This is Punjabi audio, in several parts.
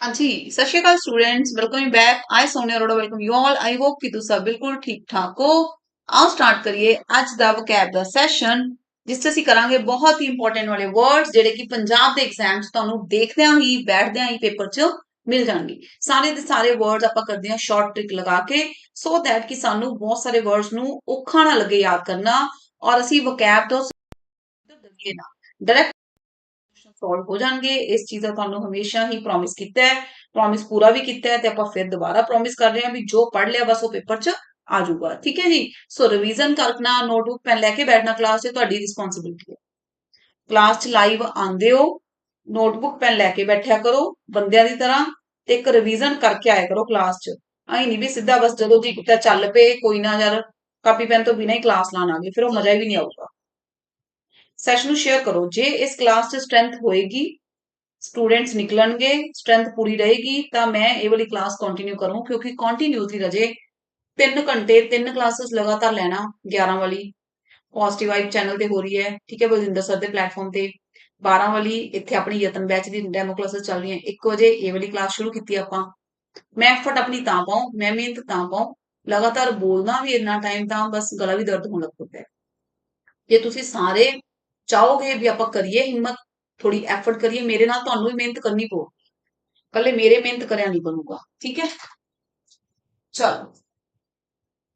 ਹਾਂਜੀ, ਸਤਿ ਸ਼੍ਰੀ ਅਕਾਲ students welcome back I Sonia Arora welcome you all I hope ਕਿ ਤੁਸੀਂ ਬਿਲਕੁਲ ਠੀਕ ਠਾਕ ਹੋ। ਆਓ ਸਟਾਰਟ ਕਰੀਏ ਅੱਜ ਦਾ ਵਕੈਬ ਦਾ ਸੈਸ਼ਨ ਜਿਸ ਤੇ ਅਸੀਂ ਕਰਾਂਗੇ ਬਹੁਤ ਹੀ ਇੰਪੋਰਟੈਂਟ ਵਾਲੇ ਵਰਡਸ ਜਿਹੜੇ ਕਿ ਪੰਜਾਬ ਦੇ ਐਗਜ਼ਾਮ 'ਚ ਤੁਹਾਨੂੰ ਦੇਖਦਿਆਂ ਹੀ, ਬੈਠਦਿਆਂ ਹੀ ਪੇਪਰ 'ਚ ਮਿਲ ਜਾਣਗੇ। ਸਾਰੇ ਦੇ ਸਾਰੇ ਵਰਡਸ ਆਪਾਂ ਕਰਦੇ ਹਾਂ ਸ਼ਾਰਟ ਟ੍ਰਿਕ ਲਗਾ ਕੇ ਸੋ ਦੈਟ ਕਿ ਸਾਨੂੰ ਬਹੁਤ ਸਾਰੇ ਵਰਡਸ ਨੂੰ ਔਖਾ ਨਾ ਲੱਗੇ ਯਾਦ ਕਰਨਾ ਔਰ ਅਸੀਂ ਵਕੈਬ ਤੋਂ ਡਰੀਏ ਨਾ। ਡਾਇਰੈਕਟ ਸੋਲਵ ਹੋ ਜਾਣਗੇ। ਇਸ ਚੀਜ਼ ਦਾ ਤੁਹਾਨੂੰ ਹਮੇਸ਼ਾ ਹੀ ਪ੍ਰੋਮਿਸ ਕੀਤਾ ਹੈ। ਪ੍ਰੋਮਿਸ ਪੂਰਾ ਵੀ ਕੀਤਾ ਹੈ ਤੇ ਆਪਾਂ ਫਿਰ ਦੁਬਾਰਾ ਪ੍ਰੋਮਿਸ ਕਰ ਰਹੇ ਹਾਂ ਵੀ ਜੋ ਪੜ ਲਿਆ ਬਸ ਉਹ ਪੇਪਰ 'ਚ ਆ ਜਾਊਗਾ। ਠੀਕ ਹੈ ਜੀ? ਸੋ ਰਿਵੀਜ਼ਨ ਕਰਨਾ ਨੋਟਬੁੱਕ ਪੈਨ ਲੈ ਕੇ ਬੈਠਣਾ ਕਲਾਸ 'ਚ ਤੁਹਾਡੀ ਰਿਸਪੌਂਸਿਬਿਲਟੀ ਹੈ। ਕਲਾਸ 'ਚ ਲਾਈਵ ਆਉਂਦੇ ਹੋ ਨੋਟਬੁੱਕ ਪੈਨ ਲੈ ਕੇ ਬੈਠਿਆ ਕਰੋ ਬੰਦਿਆਂ ਦੀ ਤਰ੍ਹਾਂ ਤੇ ਇੱਕ ਰਿਵੀਜ਼ਨ ਕਰਕੇ ਆਇਆ ਕਰੋ ਕਲਾਸ 'ਚ। ਐਂ ਨਹੀਂ ਵੀ ਸਿੱਧਾ ਬਸ ਜਦੋਂ ਜੀ ਕਿਤਾ ਚੱਲ ਪਏ, ਕੋਈ ਨਾ ਯਾਰ ਕਾਪੀ ਪੈਨ ਤੋਂ ਬਿਨਾਂ ਹੀ ਕਲਾਸ ਲਾਣ ਆ ਗਏ, ਫਿਰ ਉਹ ਮਜ਼ਾ ਹੀ ਵੀ ਨਹੀਂ ਆਊਗਾ। ਸੈਸ਼ਨ ਨੂੰ ਸ਼ੇਅਰ ਕਰੋ। ਜੇ ਇਸ ਕਲਾਸ 'ਚ ਸਟਰੈਂਥ ਹੋਏਗੀ ਸਟੂਡੈਂਟਸ ਨਿਕਲਣਗੇ ਸਟਰੈਂਥ ਪੂਰੀ ਰਹੇਗੀ, ਤਾਂ ਮੈਂ ਇਹ ਵਾਲੀ ਕਲਾਸ ਕੰਟੀਨਿਊ ਕਰੂੰ, ਕਿਉਂਕਿ ਕੰਟੀਨਿਊਸਲੀ ਰਜੇ 3 ਘੰਟੇ 3 ਕਲਾਸਸ ਲਗਾਤਾਰ ਲੈਣਾ 11 ਵਾਲੀ ਪੋਜ਼ਿਟਿਵ ਵਾਈਬ ਚੈਨਲ ਤੇ ਹੋ ਰਹੀ ਹੈ। ਠੀਕ ਹੈ ਬਲਜਿੰਦਰ ਸਰ ਦੇ ਪਲੇਟਫਾਰਮ ਤੇ। 12 ਵਾਲੀ ਇੱਥੇ ਆਪਣੀ ਯਤਨ ਬੈਚ ਦੀ ਡੈਮੋ ਕਲਾਸਸ ਚੱਲ ਰਹੀਆਂ। 1 ਵਜੇ ਇਹ ਵਾਲੀ ਕਲਾਸ ਸ਼ੁਰੂ ਕੀਤੀ ਆਪਾਂ। ਮੈਂ ਐਫਰਟ ਆਪਣੀ ਤਾਂ ਪਾਉਂ, ਮੈਂ ਮਿਹਨਤ ਤਾਂ ਪਾਉਂ, ਲਗਾਤਾਰ ਬੋਲਣਾ ਵੀ ਇੰਨਾ ਟਾਈਮ ਤਾਂ ਬਸ ਗਲਾ ਵੀ ਦਰਦ ਹੋਣ ਲੱਗ ਪੈਂਦਾ ਜੇ ਤੁਸੀਂ ਸਾਰੇ ਚਾਹੋਗੇ ਵੀ ਆਪਾਂ ਕਰੀਏ ਹਿੰਮਤ ਥੋੜੀ ਐਫਰਟ ਕਰੀਏ, ਮੇਰੇ ਨਾਲ ਤੁਹਾਨੂੰ ਵੀ ਮਿਹਨਤ ਕਰਨੀ ਪਊ। ਕੱਲੇ ਮੇਰੇ ਮਿਹਨਤ ਕਰਿਆ ਨਹੀਂ ਬਣੂਗਾ, ਠੀਕ ਹੈ? ਚਲੋ।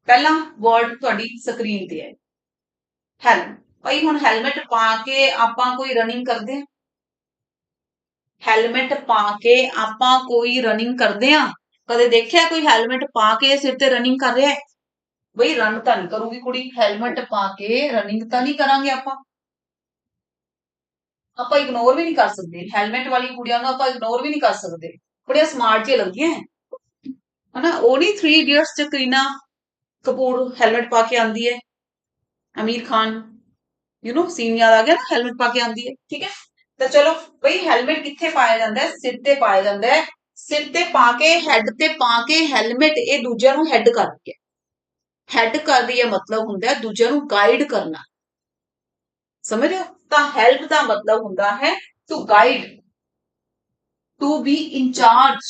ਪਹਿਲਾ ਵਰਡ ਤੁਹਾਡੀ ਸਕਰੀਨ ਤੇ ਹੈ ਹੈਲਮ ਭਾਈ, ਹੁਣ ਹੈਲਮਟ ਪਾ ਕੇ ਆਪਾਂ ਕੋਈ ਰਨਿੰਗ ਕਰਦੇ ਹਾਂ? ਹੈਲਮਟ ਪਾ ਕੇ ਆਪਾਂ ਕੋਈ ਰਨਿੰਗ ਕਰਦੇ ਹਾਂ? ਕਦੇ ਦੇਖਿਆ ਕੋਈ ਹੈਲਮਟ ਪਾ ਕੇ ਸਿਰ ਤੇ ਰਨਿੰਗ ਕਰ ਰਿਹਾ ਹੈ? ਬਈ ਰਨ ਤਾਂ ਨਹੀਂ ਕਰੂਗੀ ਕੁੜੀ। ਹੈਲਮਟ ਪਾ ਕੇ ਰਨਿੰਗ ਤਾਂ ਨਹੀਂ ਕਰਾਂਗੇ ਆਪਾਂ। ਆਪਾਂ ਇਗਨੋਰ ਵੀ ਨਹੀਂ ਕਰ ਸਕਦੇ। ਹੈਲਮਟ ਵਾਲੀ ਕੁੜੀਆਂ ਨੂੰ ਆਪਾਂ ਇਗਨੋਰ ਵੀ ਨਹੀਂ ਕਰ ਸਕਦੇ। ਬੜੀਆਂ ਸਮਾਰਟ ਜਿਹੀਆਂ ਲੱਗਦੀਆਂ। ਹਨਾ? ਉਹ ਨਹੀਂ 3 ਇਡੀਅਟਸ ਚ ਕਰੀਨਾ ਕਪੂਰ ਹੈਲਮਟ ਪਾ ਕੇ ਆਂਦੀ ਹੈ। Aamir Khan you know scene ਯਾਦ ਆ ਗਿਆ ਨਾ? ਹੈਲਮਟ ਪਾ ਕੇ ਆਂਦੀ ਹੈ। ਠੀਕ ਹੈ? ਤਾਂ ਚਲੋ, ਬਈ ਹੈਲਮਟ ਕਿੱਥੇ ਪਾਇਆ ਜਾਂਦਾ ਹੈ? ਸਿਰ ਤੇ ਪਾਇਆ ਜਾਂਦਾ ਹੈ। ਸਿਰ ਤੇ ਪਾ ਕੇ ਹੈੱਡ ਤੇ ਪਾ ਕੇ ਹੈਲਮਟ ਇਹ ਦੂਜਿਆਂ ਨੂੰ ਹੈੱਡ ਕਰਦੀ ਹੈ। ਹੈੱਡ ਕਰਦੀ ਹੈ ਮਤਲਬ ਹੁੰਦਾ ਹੈ ਦੂਜਿਆਂ ਨੂੰ ਗਾਈਡ ਕਰਨਾ। ਸਮਝ ਰਹੇ ਹੋ? ਤਾਂ ਹੈਲਪ ਦਾ ਮਤਲਬ ਹੁੰਦਾ ਹੈ to guide to be in charge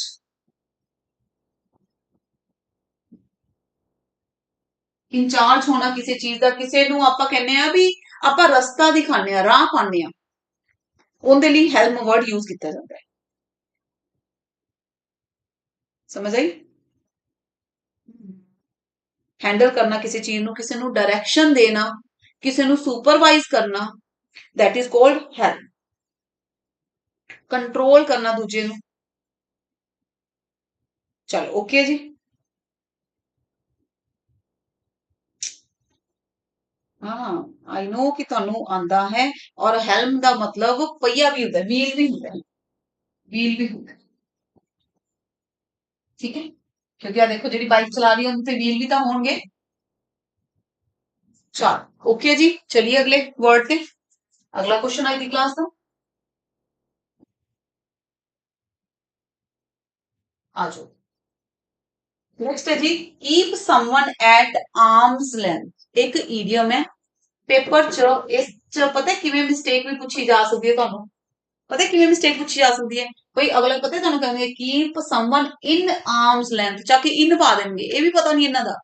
incharge ਹੋਣਾ ਕਿਸੇ ਚੀਜ਼ ਦਾ, ਕਿਸੇ ਨੂੰ ਆਪਾਂ ਕਹਿੰਦੇ ਆ ਵੀ ਆਪਾਂ ਰਸਤਾ ਦਿਖਾਉਂਦੇ ਆ ਰਾਹ ਪਾਉਂਦੇ ਆ ਉਹਦੇ ਲਈ ਹੈਲਮ ਵਰਡ ਯੂਜ਼ ਕੀਤਾ ਜਾਂਦਾ ਹੈ। ਸਮਝ ਆਈ? ਹੈਂਡਲ ਕਰਨਾ ਕਿਸੇ ਚੀਜ਼ ਨੂੰ, ਕਿਸੇ ਨੂੰ ਡਾਇਰੈਕਸ਼ਨ ਦੇਣਾ, ਕਿਸੇ ਨੂੰ ਸੁਪਰਵਾਈਜ਼ ਕਰਨਾ that is called help. Control ਕਰਨਾ ਦੂਜੇ ਨੂੰ ਚਲੋ ਓਕੇ ਜੀ ਹਾਂ ਆਈ ਨੋ ਕਿ ਤੁਹਾਨੂੰ ਆਂਦਾ ਹੈ ਔਰ ਹੈਲਮ ਦਾ ਮਤਲਬ ਪਈਆ ਵੀ ਹੁੰਦਾ ਵੀਲ ਵੀ ਹੁੰਦਾ ਵੀਲ ਵੀ ਹੁੰਦਾ ਠੀਕ ਹੈ ਕਿਉਂਕਿ ਆ ਦੇਖੋ ਜਿਹੜੀ ਬਾਈਕ ਚਲਾ ਰਹੀ ਹੈ ਉਹਦੇ ਤੇ ਵੀਲ ਵੀ ਤਾਂ ਹੋਣਗੇ ਚਲ ਓਕੇ ਜੀ ਚਲਿਏ ਅਗਲੇ ਵਰਡ ਤੇ ਅਗਲਾ ਕੁਐਸਚਨ ਆਈ ਦੀ ਕਲਾਸ ਦਾ ਆ ਜਾਓ ਨੈਕਸਟ ਹੈ ਜੀ keep someone at arms length ਇੱਕ ਈਡੀਅਮ ਹੈ ਪੇਪਰ ਚ ਇਸ ਚ ਪਤਾ ਕਿਵੇਂ ਮਿਸਟੇਕ ਵੀ ਪੁੱਛੀ ਜਾ ਸਕਦੀ ਹੈ ਤੁਹਾਨੂੰ ਪਤਾ ਕਿਵੇਂ ਮਿਸਟੇਕ ਪੁੱਛੀ ਜਾ ਸਕਦੀ ਹੈ ਕੋਈ ਅਗਲਾ ਪਤਾ ਤੁਹਾਨੂੰ ਕਹਿੰਦੇ keep someone in arms length ਚੱਕ ਕੇ ਇਨ ਪਾ ਦੇਣਗੇ ਇਹ ਵੀ ਪਤਾ ਨਹੀਂ ਇਹਨਾਂ ਦਾ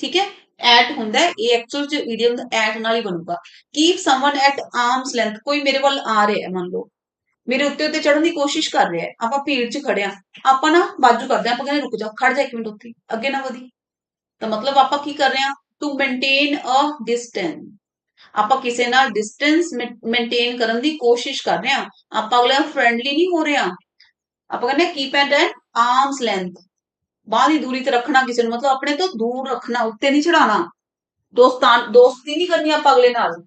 ਠੀਕ ਹੈ ਐਟ ਹੁੰਦਾ ਇਹ ਐਕਚੁਅਲ ਚ ਈਡੀਅਮ ਦਾ ਐਟ ਨਾਲ ਹੀ ਬਣੂਗਾ। Keep someone at arms length ਕੋਈ ਮੇਰੇ ਵੱਲ ਆ ਰਿਹਾ ਹੈ, ਮੰਨ ਲਓ। ਮੇਰੇ ਉੱਤੇ ਉੱਤੇ ਚੜਨ ਦੀ ਕੋਸ਼ਿਸ਼ ਕਰ ਰਿਹਾ ਹੈ, ਆਪਾਂ ਭੀੜ 'ਚ ਖੜੇ ਆ ਆਪਾਂ ਨਾ ਬਾਜੂ ਕਰਦੇ ਆ ਆਪਾਂ ਕਹਿੰਦੇ ਰੁਕ ਜਾ ਖੜ ਜਾ ਇੱਕ ਮਿੰਟ ਉੱਥੇ, ਅੱਗੇ ਨਾ ਵਧੀ। ਤਾਂ ਮਤਲਬ ਆਪਾਂ ਕੀ ਕਰ ਰਹੇ ਆ ਟੂ ਮੇਨਟੇਨ ਅ ਡਿਸਟੈਂਸ ਆਪਾਂ ਕਿਸੇ ਨਾਲ ਡਿਸਟੈਂਸ ਮੇਨਟੇਨ ਕਰਨ ਦੀ ਕੋਸ਼ਿਸ਼ ਕਰ ਰਹੇ ਆ ਆਪਾਂ ਅਗਲੇ ਨਾਲ ਫ੍ਰੈਂਡਲੀ ਨਹੀਂ ਹੋ ਰਹੇ ਆ ਆਪਾਂ ਕਹਿੰਦੇ keep at an arms length ਬਾਹਰ ਦੀ ਦੂਰੀ ਤੇ ਰੱਖਣਾ ਕਿਸੇ ਨੂੰ, ਮਤਲਬ ਆਪਣੇ ਤੋਂ ਦੂਰ ਰੱਖਣਾ, ਉੱਤੇ ਨਹੀਂ ਚੜਾਣਾ ਦੋਸਤਾਨ ਦੋਸਤੀ ਨਹੀਂ ਕਰਨੀ ਆਪਾਂ ਅਗਲੇ ਨਾਲ।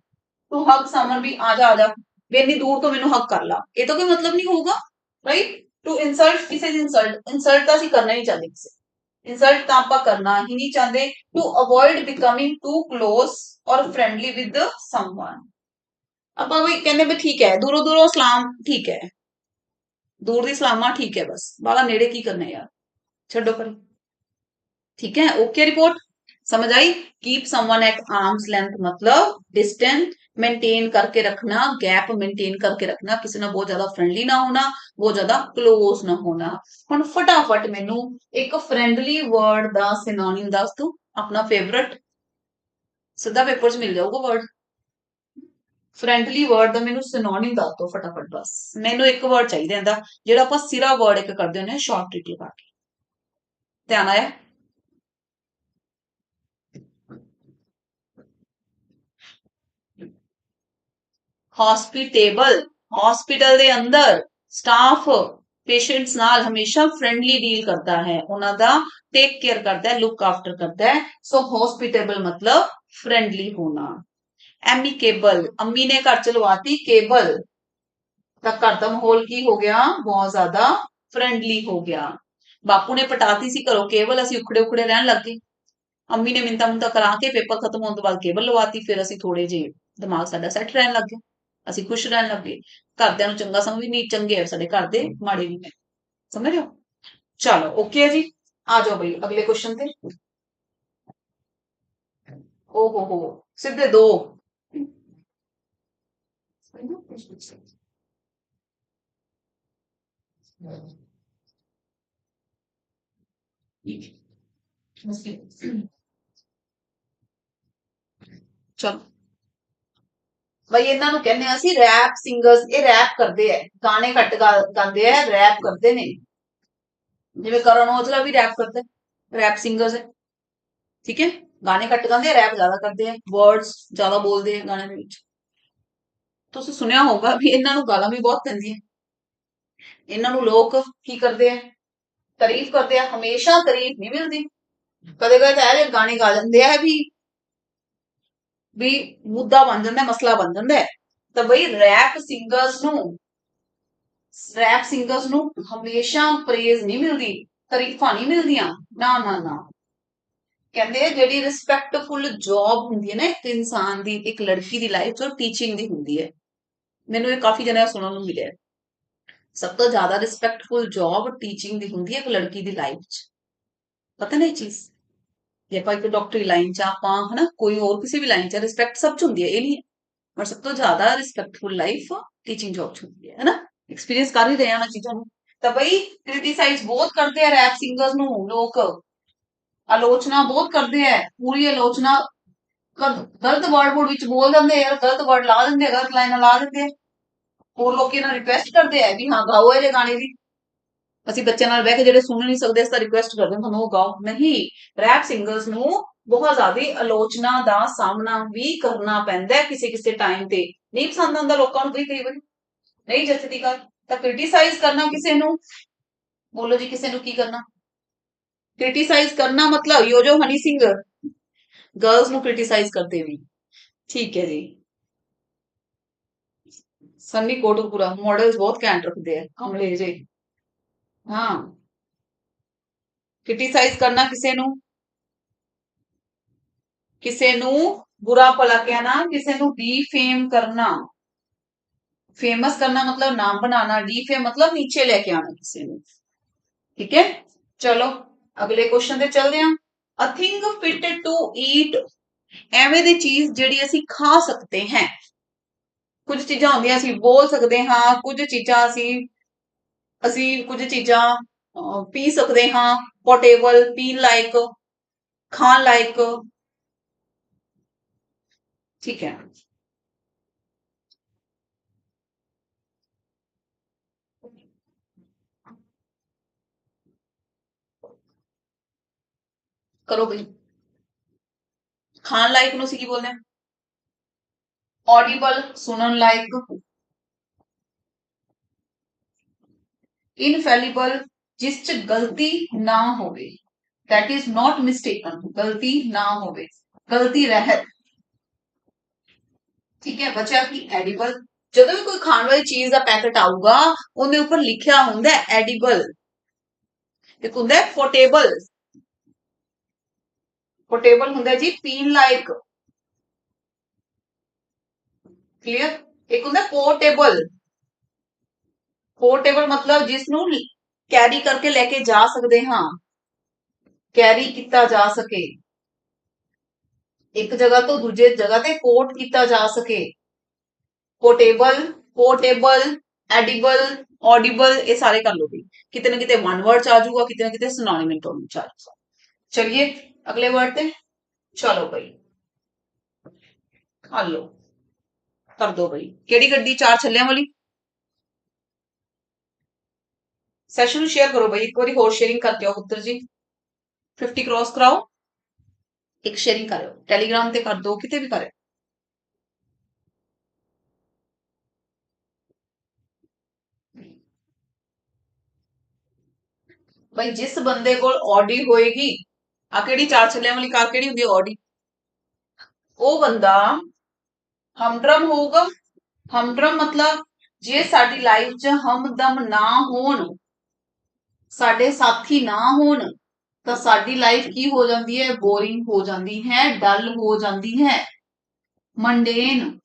ਤੂੰ ਹੱਕ ਸਮਨ ਵੀ ਆ ਜਾ ਆ ਜਾ। ਵੀ ਇੰਨੀ ਦੂਰ ਤੋਂ ਮੈਨੂੰ ਹੱਕ ਕਰ ਲਾ। ਇਹ ਤਾਂ ਕੋਈ ਮਤਲਬ ਨਹੀਂ ਹੋਊਗਾ ਰਾਈਟ ਟੂ ਇਨਸਲਟ ਕਿਸੇ ਦੀ ਇਨਸਲਟ ਇਨਸਲਟ ਤਾਂ ਅਸੀਂ ਕਰਨਾ ਹੀ ਚਾਹੁੰਦੇ ਕਿਸੇ ਇਨਸਲਟ ਤਾਂ ਆਪਾਂ ਕਰਨਾ ਹੀ ਨਹੀਂ ਚਾਹੁੰਦੇ। To avoid becoming too close or friendly with someone ਆਪਾਂ ਵੀ ਕਹਿੰਦੇ ਵੀ ਠੀਕ ਹੈ, ਦੂਰੋਂ ਦੂਰੋਂ ਸਲਾਮ ਠੀਕ ਹੈ। ਦੂਰ ਦੀ ਸਲਾਮਾ ਠੀਕ ਹੈ ਬਸ। ਬਾਲਾ ਨੇੜੇ ਕੀ ਕਰਨਾ ਯਾਰ। ਛੱਡੋ ਪਰ ਠੀਕ ਹੈ ਓਕੇ ਰਿਪੋਰਟ समझ आई keep someone at arm's length मतलब डिस्टेंस मेंटेन करके रखना गैप मेंटेन करके रखना किसी ना बहुत ज्यादा फ्रेंडली ना होना बहुत ज्यादा क्लोज ना होना ਹੁਣ ਫਟਾਫਟ ਮੈਨੂੰ ਇੱਕ ਫ੍ਰੈਂਡਲੀ ਵਰਡ ਦਾ ਸਿਨੋਨਿਮ ਦੱਸ ਤੂੰ ਆਪਣਾ ਫੇਵਰਿਟ ਸਿੱਧਾ ਪੇਪਰ 'ਚ ਮਿਲ ਜਾਊਗਾ ਵਰਡ ਫ੍ਰੈਂਡਲੀ ਵਰਡ ਦਾ ਮੈਨੂੰ ਸਿਨੋਨਿਮ ਦੱਸ ਦੋ ਫਟਾਫਟ ਬਸ ਮੈਨੂੰ ਇੱਕ ਵਰਡ ਚਾਹੀਦਾ ਇਹਦਾ ਜਿਹੜਾ ਆਪਾਂ ਸਿਰਾ ਵਰਡ ਇੱਕ ਕਰਦੇ ਹੁੰਦੇ ਹਾਂ ਸ਼ਾਰਟ ਟ੍ਰੀਟ ਲਗਾ ਕੇ ਧਿਆਨ ਆਇਆ ਹਸਪੀਟੇਬਲ ਹਸਪੀਟਲ ਦੇ ਅੰਦਰ ਸਟਾਫ ਪੇਸ਼ੈਂਟਸ ਨਾਲ ਹਮੇਸ਼ਾ ਫ੍ਰੈਂਡਲੀ ਡੀਲ ਕਰਦਾ ਹੈ। ਉਹਨਾਂ ਦਾ ਟੇਕ ਕੇਅਰ ਕਰਦਾ ਹੈ ਲੁੱਕ ਆਫਟਰ ਕਰਦਾ ਹੈ। ਸੋ ਹਸਪੀਟੇਬਲ ਮਤਲਬ ਫ੍ਰੈਂਡਲੀ ਹੋਣਾ। ਐਮੀਕੇਬਲ ਅੰਮੀ ਨੇ ਘਰ ਚ ਲਵਾਤੀ ਕੇਬਲ ਤਾਂ ਘਰ ਦਾ ਮਾਹੌਲ ਕੀ ਹੋ ਗਿਆ? ਬਹੁਤ ਜ਼ਿਆਦਾ ਫ੍ਰੈਂਡਲੀ ਹੋ ਗਿਆ। ਬਾਪੂ ਨੇ ਪਟਾਤੀ ਸੀ ਘਰੋਂ ਕੇਵਲ, ਅਸੀਂ ਉਖੜੇ ਉਖੜੇ ਰਹਿਣ ਲੱਗੇ ਅੰਮੀ ਨੇ ਮਿੰਤਾ ਮੁੰਤਾ ਕਰਾ ਕੇ ਪੇਪਰ ਖਤਮ ਹੋਣ ਤੋਂ ਬਾਅਦ ਕੇਬਲ ਲਵਾਤੀ, ਫਿਰ ਅਸੀਂ ਥੋੜੇ ਜਿਹੇ ਦਿਮਾਗ ਸਾਡਾ ਸੈੱਟ ਰਹਿਣ ਲੱਗ ਗਿਆ। ਅਸੀਂ ਖੁਸ਼ ਰਹਿਣ ਲੱਗੇ ਘਰਦਿਆਂ ਨੂੰ ਚੰਗਾ ਸਮਝ ਨਹੀਂ, ਚੰਗੇ ਆ ਸਾਡੇ ਘਰ ਦੇ, ਮਾੜੇ ਵੀ ਨੇ। ਸਮਝ ਰਹੇ ਹੋ? ਚਲੋ ਓਕੇ ਹੈ ਜੀ। ਆ ਜਾਓ ਬਈ, ਅਗਲੇ ਕੁਐਸਚਨ ਤੇ। ਓ ਹੋ ਹੋ ਸਿੱਧੇ ਦੋ। ਚਲੋ। ਬਈ ਇਹਨਾਂ ਨੂੰ ਕਹਿੰਦੇ ਆ ਅਸੀਂ ਰੈਪ ਸਿੰਗਰਸ ਇਹ ਰੈਪ ਕਰਦੇ ਆ, ਗਾਣੇ ਘੱਟ ਗਾਉਂਦੇ ਆ ਰੈਪ ਕਰਦੇ ਨੇ। ਜਿਵੇਂ ਕਰਨ ਔਜਲਾ ਵੀ ਰੈਪ ਕਰਦਾ ਰੈਪ ਸਿੰਗਰਸ ਹੈ। ਠੀਕ ਹੈ? ਗਾਣੇ ਘੱਟ ਗਾਉਂਦੇ ਆ ਰੈਪ ਜ਼ਿਆਦਾ ਕਰਦੇ ਆ। ਵਰਡਸ ਜ਼ਿਆਦਾ ਬੋਲਦੇ ਆ ਗਾਣੇ ਦੇ ਵਿੱਚ। ਤੁਸੀਂ ਸੁਣਿਆ ਹੋਗਾ ਵੀ ਇਹਨਾਂ ਨੂੰ ਗਾਲਾਂ ਵੀ ਬਹੁਤ ਪੈਂਦੀਆਂ। ਇਹਨਾਂ ਨੂੰ ਲੋਕ ਕੀ ਕਰਦੇ ਆ? ਤਾਰੀਫ ਕਰਦੇ ਆ, ਹਮੇਸ਼ਾ ਤਾਰੀਫ ਨਹੀਂ ਮਿਲਦੀ। ਕਦੇ ਕਦੇ ਤਾਂ ਇਹ ਗਾਣੇ ਗਾ ਜਾਂਦੇ ਆ ਵੀ ਵੀ ਮੁੱਦਾ ਬਣ ਜਾਂਦਾ, ਮਸਲਾ ਬਣ ਜਾਂਦਾ। ਤਾਂ ਬਈ ਰੈਪ ਸਿੰਗਰਸ ਨੂੰ ਰੈਪ ਸਿੰਗਰਸ ਨੂੰ ਹਮੇਸ਼ਾ ਪ੍ਰੇਜ਼ ਨਹੀਂ ਮਿਲਦੀ, ਤਾਰੀਫਾਂ ਨਹੀਂ ਮਿਲਦੀਆਂ। ਨਾ ਨਾ ਨਾ। ਕਹਿੰਦੇ ਜਿਹੜੀ ਰਿਸਪੈਕਟਫੁਲ ਜੌਬ ਹੁੰਦੀ ਹੈ ਨਾ, ਇੱਕ ਇਨਸਾਨ ਦੀ, ਇੱਕ ਲੜਕੀ ਦੀ ਲਾਈਫ 'ਚ ਟੀਚਿੰਗ ਦੀ ਹੁੰਦੀ ਹੈ। ਮੈਨੂੰ ਇਹ ਕਾਫੀ ਜਣਿਆਂ ਸੁਣਨ ਨੂੰ ਮਿਲਿਆ। ਸਭ ਤੋਂ ਜ਼ਿਆਦਾ ਰਿਸਪੈਕਟਫੁਲ ਜੌਬ ਟੀਚਿੰਗ ਦੀ ਹੁੰਦੀ ਹੈ ਇੱਕ ਲੜਕੀ ਦੀ ਲਾਈਫ 'ਚ। ਪਤਾ ਨਹੀਂ ਇਹ ਚੀਜ਼। ਜੇ ਆਪਾਂ ਇੱਕ ਡਾਕਟਰੀ ਲਾਈਨ 'ਚ ਆਪਾਂ, ਹਨਾ, ਕੋਈ ਹੋਰ ਕਿਸੇ ਵੀ ਲਾਈਨ 'ਚ ਰਿਸਪੈਕਟ ਸਭ 'ਚ ਹੁੰਦੀ ਹੈ, ਇਹ ਨਹੀਂ ਪਰ ਸਭ ਤੋਂ ਜ਼ਿਆਦਾ ਰਿਸਪੈਕਟਫੁਲ ਲਾਈਫ ਟੀਚਿੰਗ ਜੌਬ 'ਚ ਹੁੰਦੀ ਹੈ, ਹਨਾ। ਐਕਸਪੀਰੀਅੰਸ ਕਰ ਹੀ ਰਹੇ ਹਾਂ ਨਾ ਚੀਜ਼ਾਂ ਨੂੰ। ਤਾਂ ਬਈ ਕ੍ਰਿਟਿਸਾਈਜ਼ ਬਹੁਤ ਕਰਦੇ ਆ ਰੈਪ ਸਿੰਗਰਸ ਨੂੰ ਲੋਕ। ਆਲੋਚਨਾ ਬਹੁਤ ਕਰਦੇ ਆ, ਪੂਰੀ ਆਲੋਚਨਾ। ਗਲਤ ਵਰਡ ਵਰਡ ਵਿੱਚ ਬੋਲ ਦਿੰਦੇ ਆ, ਗਲਤ ਵਰਡ ਲਾ ਦਿੰਦੇ ਆ, ਗਲਤ ਲਾਈਨਾਂ ਲਾ ਦਿੰਦੇ ਆ। ਹੋਰ ਲੋਕੀ ਇਹਨਾਂ ਰਿਕੁਐਸਟ ਕਰਦੇ ਆ ਵੀ ਹਾਂ ਗਾਓ ਇਹਦੇ ਗਾਣੇ ਵੀ। ਅਸੀਂ ਬੱਚਿਆਂ ਨਾਲ ਬਹਿ ਕੇ ਜਿਹੜੇ ਸੁਣ ਨਹੀਂ ਸਕਦੇ ਇਸ ਤਾਂ ਰਿਕੁਐਸਟ ਕਰਦੇ ਹਾਂ, ਤੁਹਾਨੂੰ ਉਹ ਗਾਓ। ਨਹੀਂ ਰੈਪ ਸਿੰਗਰਸ ਨੂੰ ਬਹੁਤ ਜ਼ਿਆਦਾ ਆਲੋਚਨਾ ਦਾ ਸਾਹਮਣਾ ਵੀ ਕਰਨਾ ਪੈਂਦਾ ਹੈ ਕਿਸੇ ਕਿਸੇ ਟਾਈਮ ਤੇ। ਨਹੀਂ ਪਸੰਦ ਆਉਂਦਾ ਲੋਕਾਂ ਨੂੰ ਕਈ ਕਈ ਵਾਰੀ। ਨਹੀਂ ਜੱਜਦੀ ਗੱਲ, ਤਾਂ ਕ੍ਰਿਟਿਸਾਈਜ਼ ਕਰਨਾ ਕਿਸੇ ਨੂੰ। ਬੋਲੋ ਜੀ, ਕਿਸੇ ਨੂੰ ਕੀ ਕਰਨਾ? ਕ੍ਰਿਟਿਸਾਈਜ਼ ਕਰਨਾ ਮਤਲਬ yo yo Honey Singh girls ਨੂੰ ਕ੍ਰਿਟਿਸਾਈਜ਼ ਕਰਦੇ ਵੀ ਠੀਕ ਹੈ ਜੀ। ਸੰਨੀ ਕੋਟਕਪੂਰਾ ਮਾਡਲਸ ਬਹੁਤ ਘੈਂਟ ਰੱਖਦੇ ਆ ਕਮਲੇ ਜੇ ਹਾਂ। ਕ੍ਰਿਟਿਸਾਈਜ਼ ਕਰਨਾ ਕਿਸੇ ਨੂੰ। ਕਿਸੇ ਨੂੰ ਬੁਰਾ ਭਲਾ ਕਹਿਣਾ ਕਿਸੇ ਨੂੰ ਡੀਫੇਮ ਕਰਨਾ। ਫੇਮਸ ਕਰਨਾ ਮਤਲਬ ਨਾਮ ਬਣਾਉਣਾ ਡੀਫੇਮ ਮਤਲਬ ਨੀਚੇ ਲੈ ਕੇ ਆਣਾ ਕਿਸੇ ਨੂੰ। ਠੀਕ ਹੈ? ਚਲੋ ਅਗਲੇ ਕੁਐਸਚਨ ਤੇ ਚੱਲਦੇ ਹਾਂ। A thing fit to eat ਐਵੇਂ ਦੀ ਚੀਜ਼ ਜਿਹੜੀ ਅਸੀਂ ਖਾ ਸਕਦੇ ਹਾਂ। ਕੁਝ ਚੀਜ਼ਾਂ ਹੁੰਦੀਆਂ ਅਸੀਂ ਬੋਲ ਸਕਦੇ ਹਾਂ, ਕੁਝ ਚੀਜ਼ਾਂ ਅਸੀਂ ਅਸੀਂ ਕੁਝ ਚੀਜ਼ਾਂ ਪੀ ਸਕਦੇ ਹਾਂ ਪੋਟੇਬਲ ਪੀਣ ਲਾਇਕ ਖਾਣ ਲਾਇਕ ਠੀਕ ਹੈ। ਕਰੋ ਬਈ। ਖਾਣ ਲਾਇਕ ਨੂੰ ਅਸੀਂ ਕੀ ਬੋਲਦੇ ਹਾਂ? Audible ਸੁਣਨ ਲਾਇਕ infallible ਜਿਸ ਚ ਗਲਤੀ ਨਾ ਹੋਵੇ that is not mistaken. ਗਲਤੀ ਨਾ ਹੋਵੇ ਗਲਤੀ ਰਹਿਤ ਠੀਕ ਹੈ ਬਚਿਆ ਕੀ edible ਜਦੋਂ ਵੀ ਕੋਈ ਖਾਣ ਵਾਲੀ ਚੀਜ਼ ਦਾ ਪੈਕਟ ਆਊਗਾ ਉਹਦੇ ਉੱਪਰ ਲਿਖਿਆ ਹੁੰਦਾ ਹੈ edible ਇੱਕ ਹੁੰਦਾ ਹੈ portable portable ਹੁੰਦਾ ਹੈ ਜੀ ਪੀਣ ਲਾਇਕ क्लियर एक होंगे पोर्टेबल पोर्टेबल मतलब जिसन कैरी करके लेके जा सकते हाँ. कैरी किया जा सके. एक जगह तो दूजे जगह से पोर्ट किया जा सके. पोर्टेबल पोर्टेबल एडिबल ऑडिबल ये सारे कर लो भी कितने ना कितने वन वर्ड च आजूगा कितने ना कितने सुनाने में टोन चलिए, अगले वर्ड पे. चलो भाई. हलो ਕਰ ਦੋ ਬਈ। ਕਿਹੜੀ ਗੱਡੀ? ਚਾਰ ਛੱਲਿਆਂ ਵਾਲੀ? ਸੈਸ਼ਨ ਨੂੰ ਸ਼ੇਅਰ ਕਰੋ ਬਈ। ਇੱਕ ਵਾਰੀ ਹੋਰ ਸ਼ੇਅਰਿੰਗ ਕਰਦੇ ਹੋ ਪੁੱਤਰ ਜੀ। 50 ਕ੍ਰਾਸ ਕਰਾਓ। ਇੱਕ ਸ਼ੇਅਰਿੰਗ ਕਰਿਓ। ਟੈਲੀਗ੍ਰਾਮ ਤੇ ਕਰ ਦੋ, ਕਿਤੇ ਵੀ ਕਰਿਓ ਬਈ, ਜਿਸ ਬੰਦੇ ਕੋਲ ਆਡੀ ਹੋਏਗੀ ਆ ਕਿਹੜੀ ਚਾਰ ਛੱਲਿਆਂ ਵਾਲੀ ਕਾਰ ਕਿਹੜੀ ਹੁੰਦੀ ਹੈ? ਆਡੀ ਉਹ ਬੰਦਾ ਹਮਡਰਮ ਹੋਊਗਾ। ਹਮਡਰਮ ਮਤਲਬ ਜੇ ਸਾਡੀ ਲਾਈਫ 'ਚ ਹਮਦਮ ਨਾ ਹੋਣ, ਸਾਡੇ ਸਾਥੀ ਨਾ ਹੋਣ, ਤਾਂ ਸਾਡੀ ਲਾਈਫ ਕੀ ਹੋ ਜਾਂਦੀ ਹੈ? ਬੋਰਿੰਗ ਹੋ ਜਾਂਦੀ ਹੈ ਡਲ ਹੋ ਜਾਂਦੀ ਹੈ। ਮੰਡੇਨ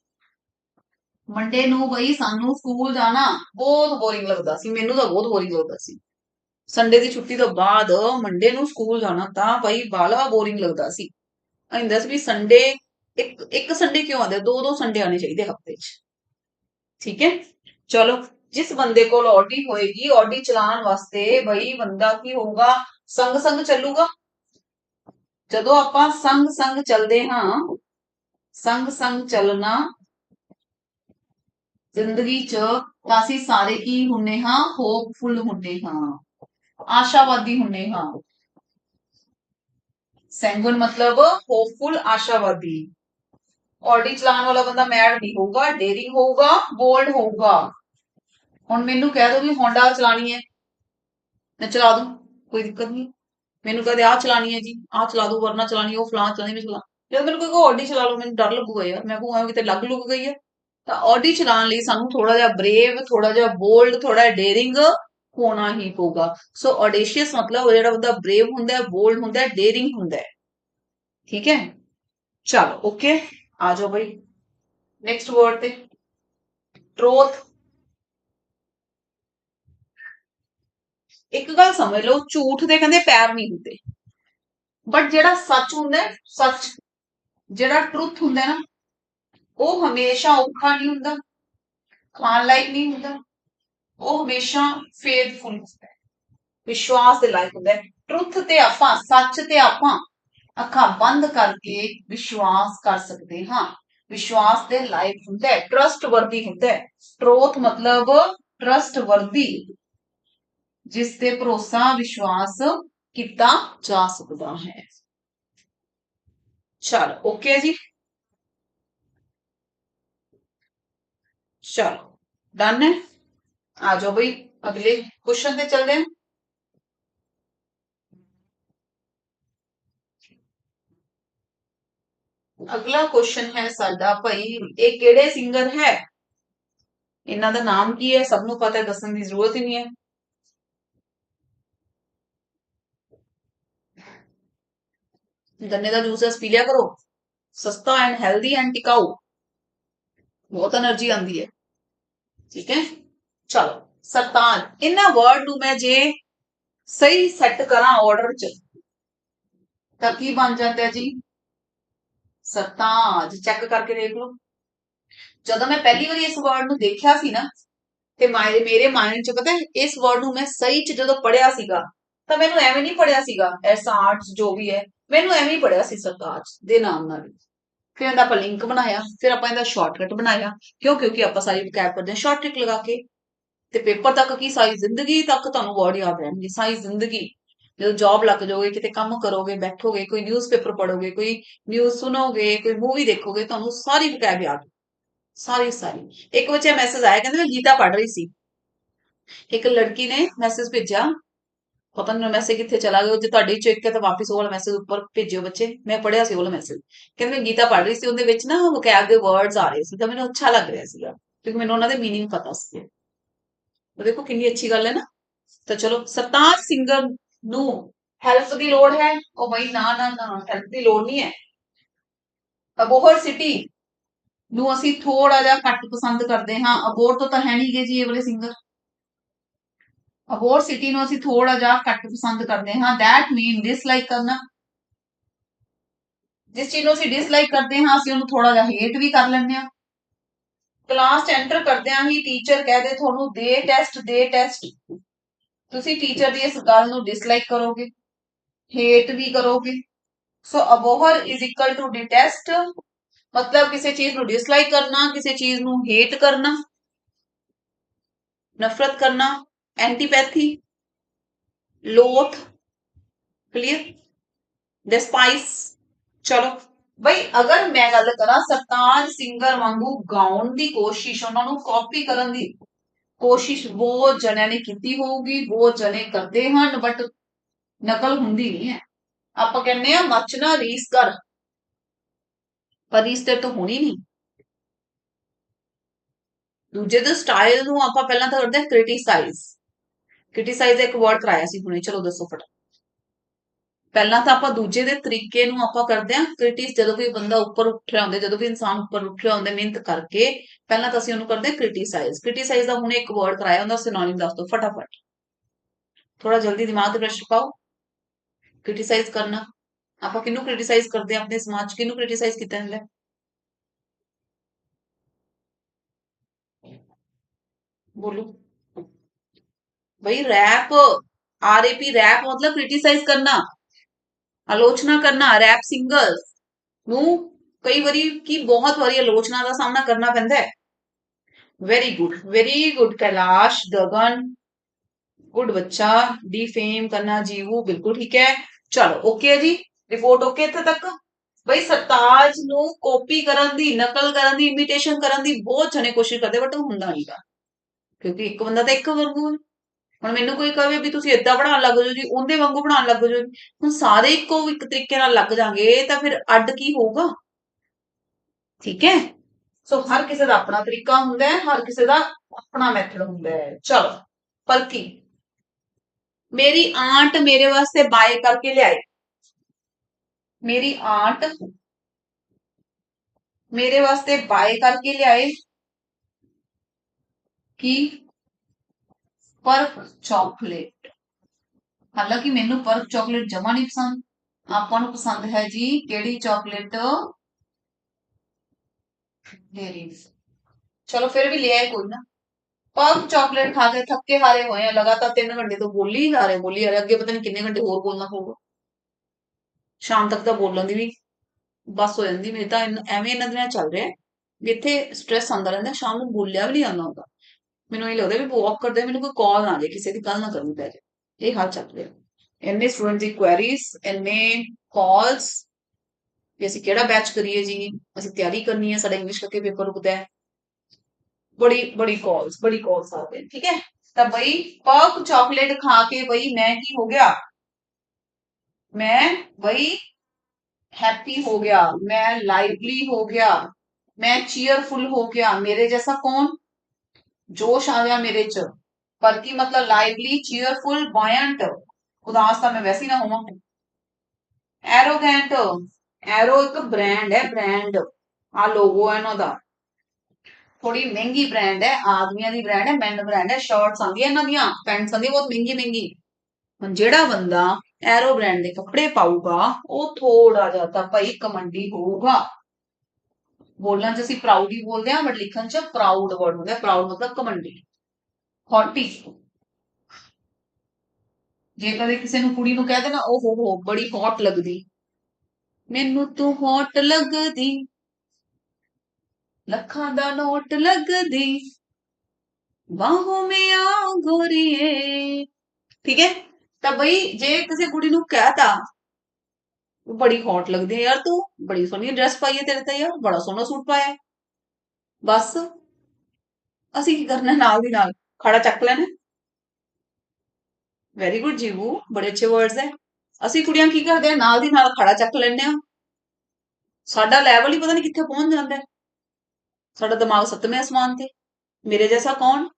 ਮੰਡੇ ਨੂੰ ਬਈ ਸਾਨੂੰ ਸਕੂਲ ਜਾਣਾ ਬਹੁਤ ਬੋਰਿੰਗ ਲੱਗਦਾ ਸੀ, ਮੈਨੂੰ ਤਾਂ ਬਹੁਤ ਬੋਰਿੰਗ ਲੱਗਦਾ ਸੀ। ਸੰਡੇ ਦੀ ਛੁੱਟੀ ਤੋਂ ਬਾਅਦ ਮੰਡੇ ਨੂੰ ਸਕੂਲ ਜਾਣਾ ਤਾਂ ਬਈ ਬਾਲਾ ਬੋਰਿੰਗ ਲੱਗਦਾ ਸੀ। ਆਇੰਦਾ ਸੀ ਵੀ ਸੰਡੇ ਇੱਕ ਇੱਕ ਸੰਡੇ ਕਿਉਂ ਆਉਂਦੇ ਦੋ ਦੋ ਸੰਡੇ ਆਣੇ ਚਾਹੀਦੇ ਹਫ਼ਤੇ 'ਚ ਠੀਕ ਹੈ ਚਲੋ ਜਿਸ ਬੰਦੇ ਕੋਲ ਆਡੀ ਹੋਏਗੀ ਆਡੀ ਚਲਾਉਣ ਵਾਸਤੇ ਬਈ ਬੰਦਾ ਕੀ ਹੋਊਗਾ ਸੰਗ ਸੰਗ ਚੱਲੂਗਾ ਜਦੋਂ ਆਪਾਂ ਸੰਗ ਸੰਗ ਚੱਲਦੇ ਹਾਂ ਸੰਗ ਸੰਗ ਚੱਲਣਾ ਜ਼ਿੰਦਗੀ 'ਚ ਤਾਂ ਅਸੀਂ ਸਾਰੇ ਕੀ ਹੁੰਨੇ ਹਾਂ ਹੋਪਫੁਲ ਹੁੰਨੇ ਹਾਂ ਆਸ਼ਾਵਾਦੀ ਹੁੰਨੇ ਹਾਂ ਸੈਂਗੁਨ ਮਤਲਬ ਹੋਪਫੁਲ ਆਸ਼ਾਵਾਦੀ ਆਡੀ ਚਲਾਉਣ ਵਾਲਾ ਬੰਦਾ ਮੈਡ ਨਹੀਂ ਹੋਊਗਾ ਡੇਰਿੰਗ ਹੋਊਗਾ ਬੋਲਡ ਹੋਊਗਾ। ਹੁਣ ਮੈਨੂੰ ਕਹਿ ਦੋ ਵੀ ਹੋਂਡਾ ਚਲਾਣੀ ਹੈ। ਮੈਂ ਚਲਾ ਦੂੰ, ਕੋਈ ਦਿੱਕਤ ਨਹੀਂ। ਮੈਨੂੰ ਕਹਦੇ ਆ ਚਲਾਣੀ ਹੈ ਜੀ ਆ ਚਲਾ ਦੂੰ, ਵਰਨਾ ਚਲਾਣੀ, ਉਹ ਫਲਾਂ ਚਲਾਣੀ, ਮੈਂ ਚਲਾ ਜਦ ਮੈਨੂੰ ਕੋਈ ਆਡੀ ਚਲਾ ਲਓ ਮੈਨੂੰ ਡਰ ਲੱਗੂਗਾ ਯਾਰ। ਮੈਂ ਕਹੂੰ ਕਿਤੇ ਲੱਗ ਲੁੱਗ ਗਈ ਹੈ। ਤਾਂ ਆਡੀ ਚਲਾਉਣ ਲਈ ਸਾਨੂੰ ਥੋੜਾ ਜਿਹਾ ਬਰੇਵ ਥੋੜਾ ਜਿਹਾ ਬੋਲਡ ਥੋੜਾ ਜਿਹਾ ਡੇਰਿੰਗ ਹੋਣਾ ਹੀ ਪਊਗਾ। ਸੋ ਆਡੀਸ਼ੀਅਸ ਮਤਲਬ ਉਹ ਜਿਹੜਾ ਬੰਦਾ ਬਰੇਵ ਹੁੰਦਾ ਹੈ ਬੋਲਡ ਹੁੰਦਾ ਹੈ ਡੇਰਿੰਗ ਹੁੰਦਾ ਹੈ। ਠੀਕ ਹੈ? ਚਲੋ ਓਕੇ ਆ ਜਾਓ ਬਈ। ਨੈਕਸਟ ਵਰਡ ਤੇ। ਟਰੂਥ ਇੱਕ ਗੱਲ ਸਮਝ ਲਓ, ਝੂਠ ਦੇ ਕਹਿੰਦੇ ਪੈਰ ਨਹੀਂ ਹੁੰਦੇ। ਬਟ ਜਿਹੜਾ ਸੱਚ ਹੁੰਦਾ ਸੱਚ। ਜਿਹੜਾ ਟਰੁੱਥ ਹੁੰਦਾ ਨਾ, ਉਹ ਹਮੇਸ਼ਾ ਔਖਾ ਨਹੀਂ ਹੁੰਦਾ, ਖਾਣ ਲਾਇਕ ਨਹੀਂ ਹੁੰਦਾ। ਉਹ ਹਮੇਸ਼ਾ ਫੇਥਫੁਲ ਹੁੰਦਾ ਵਿਸ਼ਵਾਸ ਦੇ ਲਾਇਕ ਹੁੰਦਾ ਟਰੁੱਥ ਤੇ ਆਪਾਂ, ਸੱਚ ਤੇ ਆਪਾਂ ਅੱਖਾਂ ਬੰਦ ਕਰਕੇ ਵਿਸ਼ਵਾਸ ਕਰ ਸਕਦੇ ਹਾਂ। ਵਿਸ਼ਵਾਸ ਦੇ ਲਾਇਕ ਹੁੰਦਾ ਹੈ ਟਰਸਟ ਵਰਦੀ ਹੁੰਦਾ ਹੈ। ਟਰੋਥ ਮਤਲਬ ਟਰਸਟ ਵਰਦੀ ਜਿਸ ਤੇ ਭਰੋਸਾ, ਵਿਸ਼ਵਾਸ ਕੀਤਾ ਜਾ ਸਕਦਾ ਹੈ। ਚਲ ਓਕੇ ਜੀ। ਚਲੋ ਡਨ ਹੈ। ਆ ਜਾਓ ਬਈ, ਅਗਲੇ ਕੁਐਸਚਨ ਤੇ ਚੱਲਦੇ ਹਾਂ। ਅਗਲਾ ਕੁਐਸਚਨ ਹੈ ਸਾਡਾ ਭਾਈ ਇਹ ਕਿਹੜੇ ਸਿੰਗਰ ਹੈ? ਇਹਨਾਂ ਦਾ ਨਾਮ ਕੀ ਹੈ? ਸਭ ਨੂੰ ਪਤਾ ਦੱਸਣ ਦੀ ਜ਼ਰੂਰਤ ਹੀ ਨਹੀਂ ਹੈ। ਗੰਨੇ ਦਾ ਜੂਸ ਪੀ ਲਿਆ ਕਰੋ। ਸਸਤਾ ਐਂਡ ਹੈਲਦੀ ਐਂਡ ਟਿਕਾਊ। ਬਹੁਤ એનર્ਜੀ ਆਉਂਦੀ ਹੈ। ਠੀਕ ਹੈ? ਚਲੋ ਸਰਤਾਨ ਇਹਨਾਂ ਵਰਡ ਨੂੰ ਮੈਂ ਜੇ ਸਹੀ ਸੈੱਟ ਕਰਾਂ ਆਰਡਰ ਚ, ਤਾਂ ਕੀ ਬਣ ਜਾਂਦਾ ਜੀ? ਸਰਤਾਜ ਚੈੱਕ ਕਰਕੇ ਦੇਖ ਲਓ। ਜਦੋਂ ਮੈਂ ਪਹਿਲੀ ਵਾਰੀ ਇਸ ਵਰਡ ਨੂੰ ਦੇਖਿਆ ਸੀ ਨਾ, ਤੇ ਮੇਰੇ ਮਾਈਂਡ 'ਚ ਪਤਾ ਇਸ ਵਰਡ ਨੂੰ ਮੈਂ ਸਹੀ 'ਚ ਜਦੋਂ ਪੜਿਆ ਸੀਗਾ, ਤਾਂ ਮੈਨੂੰ ਐਵੇਂ ਨਹੀਂ ਪੜਿਆ ਸੀਗਾ ਐਸਾ ਆਰਟਸ ਜੋ ਵੀ ਹੈ, ਮੈਨੂੰ ਐਵੇਂ ਹੀ ਪੜਿਆ ਸੀ ਸਰਤਾਜ ਦੇ ਨਾਮ ਨਾਲ। ਫਿਰ ਇਹਦਾ ਆਪਾਂ ਲਿੰਕ ਬਣਾਇਆ, ਫਿਰ ਆਪਾਂ ਇਹਦਾ ਸ਼ਾਰਟਕਟ ਬਣਾਇਆ, ਕਿਉਂ? ਕਿਉਂਕਿ ਆਪਾਂ ਸਾਰੀ ਵਕੈਬ ਕਰਦੇ ਹਾਂ ਸ਼ਾਰਟਕਟ ਲਗਾ ਕੇ, ਤੇ ਪੇਪਰ ਤੱਕ ਕੀ, ਸਾਰੀ ਜ਼ਿੰਦਗੀ ਤੱਕ ਤੁਹਾਨੂੰ ਵਰਡ ਯਾਦ ਰਹਿਣਗੇ, ਸਾਰੀ ਜ਼ਿੰਦਗੀ। ਜਦੋਂ ਜੌਬ ਲੱਗ ਜਾਓਗੇ ਕਿਤੇ ਕੰਮ ਕਰੋਗੇ ਬੈਠੋਗੇ ਕੋਈ ਨਿਊਜ਼ਪੇਪਰ ਪੜੋਗੇ ਕੋਈ ਨਿਊਜ਼ ਸੁਣੋਗੇ ਕੋਈ ਮੂਵੀ ਦੇਖੋਗੇ ਤੁਹਾਨੂੰ ਸਾਰੀ ਵਕੈਬ ਯਾਦ ਸਾਰੀ ਸਾਰੀ ਇੱਕ ਬੱਚਾ ਮੈਸੇਜ ਆਇਆ ਕਹਿੰਦੇ ਮੈਂ ਗੀਤਾ ਪੜ੍ਹ ਰਹੀ ਸੀ ਇੱਕ ਲੜਕੀ ਨੇ ਮੈਸੇਜ ਭੇਜਿਆ ਪਤਾ ਨਹੀਂ ਮੈਸੇਜ ਕਿੱਥੇ ਚਲਾ ਗਿਆ ਜੇ ਤੁਹਾਡੇ ਚੋਂ ਇੱਕ ਹੈ ਤਾਂ ਵਾਪਸ ਉਹ ਵਾਲਾ ਮੈਸੇਜ ਉੱਪਰ ਭੇਜਿਓ ਬੱਚੇ ਮੈਂ ਪੜਿਆ ਸੀ ਉਹ ਵਾਲਾ ਮੈਸੇਜ ਕਹਿੰਦੇ ਮੈਂ ਗੀਤਾ ਪੜ੍ਹ ਰਹੀ ਸੀ ਉਹਦੇ ਵਿੱਚ ਨਾ ਵੋਕੈਬ ਦੇ ਵਰਡਸ ਆ ਰਹੇ ਸੀ ਤਾਂ ਮੈਨੂੰ ਅੱਛਾ ਲੱਗ ਰਿਹਾ ਸੀਗਾ ਕਿਉਂਕਿ ਮੈਨੂੰ ਉਹਨਾਂ ਦੇ मीनिंग ਪਤਾ ਸੀ ਉਹ ਦੇਖੋ ਕਿੰਨੀ ਅੱਛੀ ਗੱਲ ਹੈ ਨਾ ਤਾਂ ਚਲੋ ਸਰਤਾਜ ਸਿੰਗਰ ਨੂੰ ਹੈਲਪ ਦੀ ਲੋੜ ਹੈ, ਉਹ ਬਈ ਨਾ ਨਾ ਨਾ ਹੈਲਪ ਦੀ ਲੋੜ ਨਹੀਂ ਹੈ। ਅਬੋਹਰ ਸਿਟੀ ਨੂੰ ਅਸੀਂ ਥੋੜਾ ਜਿਹਾ ਘੱਟ ਪਸੰਦ ਕਰਦੇ ਹਾਂ। ਅਬੋਰ ਤੋਂ ਤਾਂ ਹੈ ਨਹੀਂਗੇ ਜੀ ਇਹ ਵਾਲੇ ਸਿੰਗਰ ਹੋਰ ਸਿਟੀ ਨੂੰ ਅਸੀਂ ਥੋੜਾ ਜਿਹਾ ਘੱਟ ਪਸੰਦ ਕਰਦੇ ਹਾਂ। That mean dislike ਕਰਨਾ। ਜਿਸ ਚੀਜ਼ ਨੂੰ ਅਸੀਂ ਡਿਸਲਾਈਕ ਕਰਦੇ ਹਾਂ, ਅਸੀਂ ਉਹਨੂੰ ਥੋੜਾ ਜਿਹਾ ਹੇਟ ਵੀ ਕਰ ਲੈਂਦੇ ਹਾਂ। ਕਲਾਸ 'ਚ ਐਂਟਰ ਕਰਦਿਆਂ ਹੀ ਟੀਚਰ ਕਹਦੇ ਤੁਹਾਨੂੰ, ਦੇ ਟੈਸਟ ਦੇ ਟੈਸਟ ਤੁਸੀਂ ਟੀਚਰ ਦੀ ਇਸ ਗੱਲ ਨੂੰ ਡਿਸਲਾਈਕ ਕਰੋਗੇ ਹੇਟ ਵੀ ਕਰੋਗੇ। So abhor is equal to detest ਮਤਲਬ ਕਿਸੇ ਚੀਜ਼ ਨੂੰ ਡਿਸਲਾਈਕ ਕਰਨਾ, ਕਿਸੇ ਚੀਜ਼ ਨੂੰ ਹੇਟ ਕਰਨਾ, ਨਫ਼ਰਤ ਕਰਨਾ ਐਂਟੀਪੈਥੀ ਲੋਥ ਕਲੀਅਰ ਡਿਸਪਾਈਸ ਚਲੋ। ਬਈ, ਅਗਰ ਮੈਂ ਗੱਲ ਕਰਾਂ ਸਰਤਾਜ ਸਿੰਗਰ ਵਾਂਗੂ ਗਾਉਣ ਦੀ ਕੋਸ਼ਿਸ਼, ਉਹਨਾਂ ਨੂੰ ਕਾਪੀ ਕਰਨ ਦੀ ਕੋਸ਼ਿਸ਼ ਬਹੁਤ ਜਣਿਆਂ ਨੇ ਕੀਤੀ ਹੋਊਗੀ, ਬਹੁਤ ਜਣੇ ਕਰਦੇ ਹਨ ਬਟ ਨਕਲ ਹੁੰਦੀ ਨਹੀਂ ਹੈ। ਆਪਾਂ ਕਹਿੰਦੇ ਆ ਮੱਚਣਾ ਰੀਸ ਕਰ। ਪਰ ਰੀਸ ਤੇ ਤਾਂ ਹੋਣੀ ਨਹੀਂ। ਦੂਜੇ ਦੇ ਸਟਾਈਲ ਨੂੰ ਆਪਾਂ ਪਹਿਲਾਂ ਤਾਂ ਕਰਦੇ ਕ੍ਰਿਟਿਸਾਈਜ਼ ਕ੍ਰਿਟਿਸਾਈਜ਼ ਇੱਕ ਵਰਡ ਕਰਾਇਆ ਸੀ ਹੁਣੇ, ਚਲੋ ਦੱਸੋ ਫਟ ਪਹਿਲਾਂ ਤਾਂ ਆਪਾਂ ਦੂਜੇ ਦੇ ਤਰੀਕੇ ਨੂੰ ਆਪਾਂ ਕਰਦੇ ਆ ਕ੍ਰਿਟਿਸ ਜਦੋਂ ਵੀ ਬੰਦਾ ਉੱਪਰ ਉੱਠਿਆ ਹੁੰਦਾ ਜਦੋਂ ਵੀ ਇਨਸਾਨ ਉੱਪਰ ਉੱਠਿਆ ਹੁੰਦਾ ਮਿਹਨਤ ਕਰਕੇ ਪਹਿਲਾਂ ਤਾਂ ਅਸੀਂ ਉਹਨੂੰ ਕਰਦੇ ਕ੍ਰਿਟਿਸਾਈਜ਼ ਕ੍ਰਿਟਿਸਾਈਜ਼ ਦਾ ਹੁਣੇ ਇੱਕ ਵਰਡ ਕਰਾਇਆ ਹੁੰਦਾ ਸਿਨੋਨਿਮ ਦੱਸ ਦਿਓ ਫਟਾਫਟ ਥੋੜਾ ਜਲਦੀ ਦਿਮਾਗ ਤੇ ਪ੍ਰੈਸ਼ਰ ਪਾਓ ਕ੍ਰਿਟਿਸਾਈਜ਼ ਕਰਨਾ ਆਪਾਂ ਕਿਹਨੂੰ ਕ੍ਰਿਟਿਸਾਈਜ਼ ਕਰਦੇ ਆ ਆਪਣੇ ਸਮਾਜ ਕਿਹਨੂੰ ਕ੍ਰਿਟਿਸਾਈਜ਼ ਕੀਤਾ ਜਾਂਦਾ बोलो भाई rap R A P rap मतलब क्रिटिसाइज करना ਆਲੋਚਨਾ ਕਰਨਾ ਰੈਪ ਸਿੰਗਰਸ ਨੂੰ ਕਈ ਵਾਰੀ ਕੀ ਬਹੁਤ ਵਾਰੀ ਆਲੋਚਨਾ ਦਾ ਸਾਹਮਣਾ ਕਰਨਾ ਪੈਂਦਾ ਹੈ। Very good very good Kailash, Gagan good ਬੱਚਾ ਡੀ ਫੇਮ ਕਰਨਾ ਜੀਵੂ, ਬਿਲਕੁਲ ਠੀਕ ਹੈ। ਚਲੋ ਓਕੇ ਜੀ ਰਿਪੋਰਟ ਓਕੇ ਇੱਥੇ ਤੱਕ। ਬਈ ਸਰਤਾਜ ਨੂੰ ਕਾਪੀ ਕਰਨ ਦੀ, ਨਕਲ ਕਰਨ ਦੀ ਇਮੀਟੇਸ਼ਨ ਕਰਨ ਦੀ ਬਹੁਤ ਜਣੇ ਕੋਸ਼ਿਸ਼ ਕਰਦੇ ਬਟ ਉਹ ਹੁੰਦਾ ਨਹੀਂਗਾ ਕਿਉਂਕਿ ਇੱਕ ਬੰਦਾ ਤਾਂ ਇੱਕ ਵਰਗੂ ਹੈ। ਹੁਣ ਮੈਨੂੰ ਕੋਈ ਕਹੇ ਵੀ ਤੁਸੀਂ ਇਦਾਂ ਬਣਾਉਣ ਲੱਗ ਜਾਓ ਜੀ, ਉਹਦੇ ਵਾਂਗੂ ਬਣਾਉਣ ਲੱਗ ਜਾਓ ਹੁਣ ਸਾਰੇ ਇੱਕੋ ਇੱਕ ਤਰੀਕੇ ਨਾਲ ਲੱਗ ਜਾਗੇ ਤਾਂ ਫਿਰ ਅੱਡ ਕੀ ਹੋਊਗਾ? ਠੀਕ ਹੈ? ਸੋ ਹਰ ਕਿਸੇ ਦਾ ਆਪਣਾ ਤਰੀਕਾ ਹੁੰਦਾ ਹੈ, ਹਰ ਕਿਸੇ ਦਾ ਆਪਣਾ ਮੈਥਡ ਹੁੰਦਾ ਹੈ। ਚਲੋ ਪਰ ਕੀ ਮੇਰੀ ਆਂਟ ਮੇਰੇ ਵਾਸਤੇ ਬਾਏ ਕਰਕੇ ਲਿਆਏ ਮੇਰੀ ਆਂਟ ਮੇਰੇ ਵਾਸਤੇ ਬਾਏ ਕਰਕੇ ਲਿਆਏ। ਕੀ? ਪਰਕ ਚਾਕਲੇਟ ਹਾਲਾਂਕਿ ਮੈਨੂੰ ਪਰਕ ਚਾਕਲੇਟ ਜਮਾ ਨਹੀਂ ਪਸੰਦ। ਆਪਾਂ ਨੂੰ ਪਸੰਦ ਹੈ ਜੀ ਕਿਹੜੀ ਚਾਕਲੇਟ ਡੇਰੀ ਚਲੋ ਫਿਰ ਵੀ ਲੈ ਆਏ ਕੋਈ ਨਾ। ਪਰਕ ਚਾਕਲੇਟ ਖਾ ਕੇ ਥੱਕੇ ਹਾਰੇ ਹੋਏ ਆ, ਲਗਾਤਾਰ 3 ਘੰਟੇ ਤੋਂ ਬੋਲੀ ਜਾ ਰਹੇ, ਬੋਲੀ ਜਾ ਰਹੇ, ਅੱਗੇ ਪਤਾ ਨਹੀਂ ਕਿੰਨੇ ਘੰਟੇ ਹੋਰ ਬੋਲਣਾ ਪਊਗਾ। ਸ਼ਾਮ ਤੱਕ ਤਾਂ ਬੋਲਣ ਦੀ ਵੀ ਬਸ ਹੋ ਜਾਂਦੀ ਮੇਰੀ ਤਾਂ ਐਵੇਂ ਇਹਨਾਂ ਦਿਨਾਂ ਚੱਲ ਰਿਹਾ। ਵੀ ਇੱਥੇ ਸਟ੍ਰੈਸ ਆਉਂਦਾ ਰਹਿੰਦਾ, ਸ਼ਾਮ ਨੂੰ ਬੋਲਿਆ ਵੀ ਨਹੀਂ ਆਉਂਦਾ ਹੁੰਦਾ। ਮੈਨੂੰ ਇਹ ਲੱਗਦਾ ਵੀ ਵਾਕ ਕਰਦੇ ਮੈਨੂੰ ਕੋਈ ਕਾਲ ਨਾ ਆ ਜਾਏ ਕਿਸੇ ਦੀ ਕੱਲ ਨਾ ਕਰਨੀ ਪੈ ਜਾਏ ਇਹ ਹਾਲ ਚੱਲ ਰਿਹਾ ਇੰਨੇ ਸਟੂਡੈਂਟ ਦੀ ਕੁਐਰੀਜ਼ ਇੰਨੇ ਕਾਲਸ ਵੀ ਅਸੀਂ ਕਿਹੜਾ ਬੈਚ ਕਰੀਏ ਜੀ ਅਸੀਂ ਤਿਆਰੀ ਕਰਨੀ ਹੈ ਸਾਡਾ ਇੰਗਲਿਸ਼ ਕਰਕੇ ਪੇਪਰ ਰੁਕਦਾ ਹੈ ਬੜੀ ਬੜੀ ਕਾਲਸ ਬੜੀ ਕਾਲਸ ਆਉਂਦੇ ਠੀਕ ਹੈ ਤਾਂ ਬਈ ਪਰਕ ਚਾਕਲੇਟ ਖਾ ਕੇ ਬਈ ਮੈਂ ਕੀ ਹੋ ਗਿਆ ਮੈਂ ਬਈ हैप्पी हो गया मैं लाइवली हो गया मैं चीयरफुल हो गया मेरे जैसा कौन ਜੋਸ਼ ਆ ਗਿਆ ਮੇਰੇ ਚ। ਪਰ ਕੀ ਮਤਲਬ ਲਾਈਵਲੀ ਚੀਅਰਫੁਲ ਬੁਆਇੰਟ ਉਦਾਸ ਤਾਂ ਮੈਂ ਵੈਸੇ ਨਾ ਹੋਵਾਂ। ਐਰੋਗੈਂਟ ਐਰੋ ਇੱਕ ਬ੍ਰਾਂਡ ਹੈ ਬ੍ਰਾਂਡ ਆ ਲੋਗੋ ਹੈ ਇਹਨਾਂ ਦਾ। ਥੋੜੀ ਮਹਿੰਗੀ ਬ੍ਰਾਂਡ ਹੈ, ਆਦਮੀਆਂ ਦੀ ਬ੍ਰਾਂਡ ਹੈ ਮੈਨ ਬ੍ਰਾਂਡ ਹੈ ਸ਼ਾਰਟਸ ਹੈ ਇਹਨਾਂ ਦੀਆਂ ਪੈਂਟਸ ਆਉਂਦੀਆਂ, ਬਹੁਤ ਮਹਿੰਗੀ ਮਹਿੰਗੀ। ਹੁਣ ਜਿਹੜਾ ਬੰਦਾ ਐਰੋ ਬ੍ਰਾਂਡ ਦੇ ਕੱਪੜੇ ਪਾਊਗਾ, ਉਹ ਥੋੜਾ ਜਿਹਾ ਤਾਂ ਭਾਈ ਕਮੰਡੀ ਹੋਊਗਾ। ਬੋਲਣ ਚ ਅਸੀਂ ਪ੍ਰਾਊਡ ਹੀ ਬੋਲਦੇ ਆ ਬਟ ਲਿਖਣ ਚ ਪ੍ਰਾਊਡ ਵਰਡ ਹੁੰਦਾ ਪ੍ਰਾਊਡ ਮਤਲਬ ਕਮੰਡੀ ਹੌਟੀ ਜੇ ਕਦੇ ਕਿਸੇ ਨੂੰ ਕੁੜੀ ਨੂੰ ਕਹਿ ਦੇਣਾ ਉਹ ਹੋ ਹੋ, ਬੜੀ ਹੌਟ ਲੱਗਦੀ। ਮੈਨੂੰ ਤੂੰ ਹੌਟ ਲੱਗਦੀ। ਲੱਖਾਂ ਦਾ ਨੋਟ ਲੱਗਦੀ। ਬਾਹੋਂ ਮੇ ਆ ਗੋਰੀਏ। ਠੀਕ ਹੈ? ਤਾਂ ਬਈ ਜੇ ਕਿਸੇ ਕੁੜੀ ਨੂੰ ਕਹਤਾ ਬੜੀ ਹੌਟ ਲੱਗਦੀ ਹੈ ਯਾਰ ਤੂੰ, ਬੜੀ ਸੋਹਣੀ ਡਰੈਸ ਪਾਈ ਹੈ ਤੇਰੇ ਤੇ ਯਾਰ, ਬੜਾ ਸੋਹਣਾ ਸੂਟ ਪਾਇਆ ਬਸ, ਅਸੀਂ ਕੀ ਕਰਨਾ ਨਾਲ ਦੀ ਨਾਲ, ਖੜਾ ਚੱਕ ਲੈਣਾ। ਵੈਰੀ ਗੁੱਡ ਜੀਵੂ, ਬੜੇ ਅੱਛੇ ਵਰਡਸ ਹੈ। ਅਸੀਂ ਕੁੜੀਆਂ ਕੀ ਕਰਦੇ ਆ ਨਾਲ ਦੀ ਨਾਲ ਖੜਾ ਚੱਕ ਲੈਂਦੇ ਆ ਸਾਡਾ ਲੈਵਲ ਹੀ ਪਤਾ ਨਹੀਂ ਕਿੱਥੇ ਪਹੁੰਚ ਜਾਂਦਾ ਹੈ। ਸਾਡਾ ਦਿਮਾਗ ਸੱਤਵੇਂ ਅਸਮਾਨ ਤੇ, ਮੇਰੇ ਜੈਸਾ ਕੌਣ?